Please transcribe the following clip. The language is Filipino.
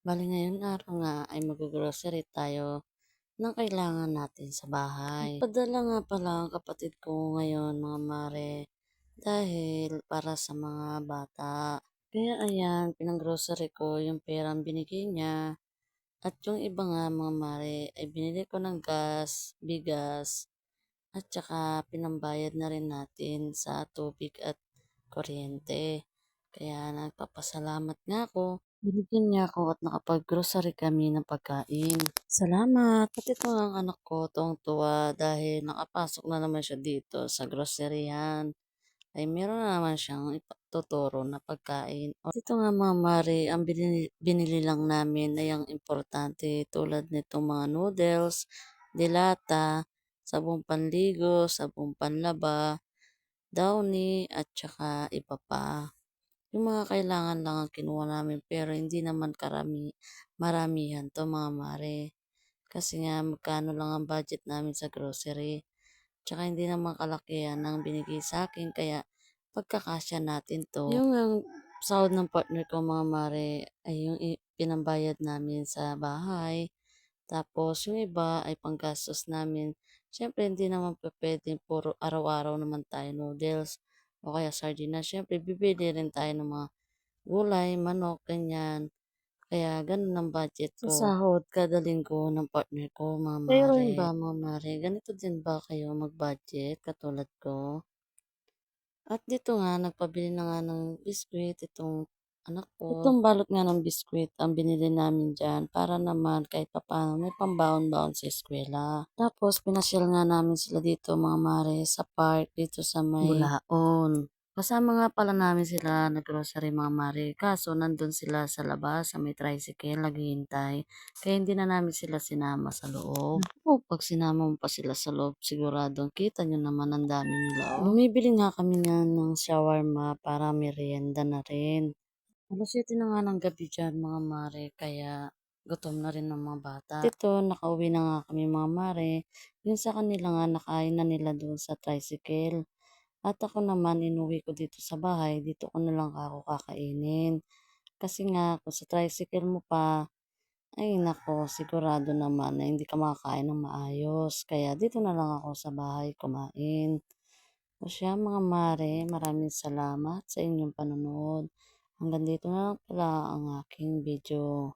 Bale ngayong araw nga ay mag-go-grocery tayo ng kailangan natin sa bahay. Nagpadala nga pala ang kapatid ko ngayon mga mare dahil para sa mga bata. Kaya ayan, pinang-grocery ko yung perang binigay niya at yung iba nga mga mare ay binili ko ng gas, bigas at saka pinambayad na rin natin sa tubig at kuryente. Kaya nagpapasalamat nga ako. Binigyan niya ako at nakapag-grocery kami ng pagkain. Salamat! Pati ito ang anak ko, tuwang-tuwa dahil nakapasok na naman siya dito sa groceryhan. Ay meron na naman siyang ituturo na pagkain. O, dito nga mga mare, ang binili, binili lang namin ay ang importante tulad nitong mga noodles, dilata, sabong panligo, sabong panlaba, downy, at saka iba pa. Yung mga kailangan lang ang kinuha namin pero hindi naman karami, maramihan to mga mare. Kasi nga magkano lang ang budget namin sa grocery. Tsaka hindi naman kalakihan ang binigay sa akin kaya pagkakasya natin to. Yung ang sahod ng partner ko mga mare ay yung pinambayad namin sa bahay. Tapos yung iba ay panggastos namin. Siyempre hindi naman pwedeng puro araw-araw naman tayo noodles o kaya sardinas. Siyempre bibili rin tayo ng mga gulay, manok, ganyan. Kaya ganun ang budget ko. Sahod kada linggo ng partner ko, mga mare. Kayo rin ba, mga mare? Ganito din ba kayo mag-budget katulad ko? At dito nga, nagpabili na nga ng biskwit itong anak ko. Itong balot nga ng biskwit ang binili namin dyan para naman kahit papaano may pambaon-baon sa eskwela. Tapos, pinasyal nga namin sila dito mga mare sa park dito sa may Bulaon. Kasama nga pala namin sila nag-grocery mga mare. Kaso, nandun sila sa labas sa may tricycle, naghihintay. Kaya hindi na namin sila sinama sa loob. O, pag sinama mo pa sila sa loob, siguradong kita nyo naman ang dami nila. Oh. Bumibili nga kami nga ng shawarma para merienda na rin. Alas 7 na nga ng gabi dyan mga mare, kaya gutom na rin ng mga bata. Dito, nakauwi na nga kami mga mare. Yung sa kanila nga, nakain na nila doon sa tricycle. At ako naman, inuwi ko dito sa bahay. Dito ko na lang ako kakainin. Kasi nga, kung sa tricycle mo pa, ay nako, sigurado naman na hindi ka makakain ng maayos. Kaya dito na lang ako sa bahay kumain. O siya mga mare, maraming salamat sa inyong panonood. Hanggang dito na lang pala ang aking video.